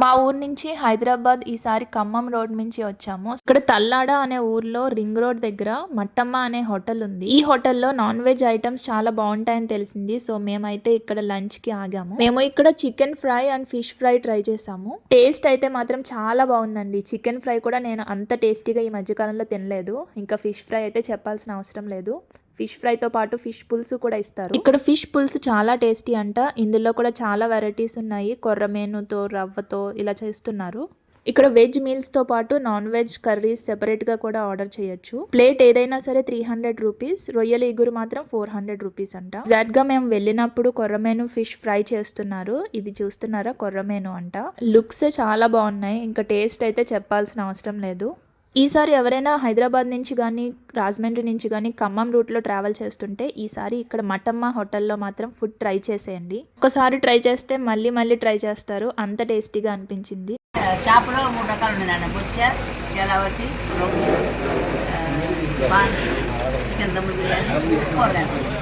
మా ఊరు నుంచి హైదరాబాద్ ఈసారి ఖమ్మం రోడ్ నుంచి వచ్చాము. ఇక్కడ తల్లాడ అనే ఊర్లో రింగ్ రోడ్ దగ్గర మట్టమ్మ అనే హోటల్ ఉంది. ఈ హోటల్లో నాన్ వెజ్ ఐటమ్స్ చాలా బాగుంటాయని తెలిసింది. సో మేమైతే ఇక్కడ లంచ్కి ఆగాము. మేము ఇక్కడ chicken fry and fish fry try చేసాము. టేస్ట్ అయితే మాత్రం చాలా బాగుందండి. చికెన్ ఫ్రై కూడా నేను అంత టేస్టీగా ఈ మధ్యకాలంలో తినలేదు. ఇంకా ఫిష్ ఫ్రై అయితే చెప్పాల్సిన అవసరం లేదు. ఫిష్ ఫ్రైతో పాటు ఫిష్ పులుసు కూడా ఇస్తారు. ఇక్కడ ఫిష్ పులుసు చాలా టేస్టీ అంట. ఇందులో కూడా చాలా వెరైటీస్ ఉన్నాయి. కొర్రమేనుతో రవ్వతో ఇలా చేస్తున్నారు. ఇక్కడ వెజ్ మీల్స్తో పాటు నాన్ వెజ్ కర్రీస్ సెపరేట్గా కూడా ఆర్డర్ చేయొచ్చు. ప్లేట్ ఏదైనా సరే త్రీ హండ్రెడ్ రూపీస్. రొయ్యల ఇగురు మాత్రం ఫోర్ హండ్రెడ్ రూపీస్ అంట. ఎగ్జాక్ట్గా మేము వెళ్ళినప్పుడు కొర్రమేను ఫిష్ ఫ్రై చేస్తున్నారు. ఇది చూస్తున్నారా? కొర్రమేను అంట. లుక్స్ చాలా బాగున్నాయి. ఇంకా టేస్ట్ అయితే చెప్పాల్సిన అవసరం లేదు. ఈసారి ఎవరైనా హైదరాబాద్ నుంచి కానీ రాజమండ్రి నుంచి కానీ ఖమ్మం రూట్లో ట్రావెల్ చేస్తుంటే ఈసారి ఇక్కడ మటమ్మ హోటల్లో మాత్రం ఫుడ్ ట్రై చేసేయండి. ఒకసారి ట్రై చేస్తే మళ్ళీ మళ్ళీ ట్రై చేస్తారు. అంత టేస్టీగా అనిపించింది. చేపలో మూడు రకాలు ఉన్నాయి బొచ్చ చికెన్ దమ్ బిర్యానీ కూరగాయలు.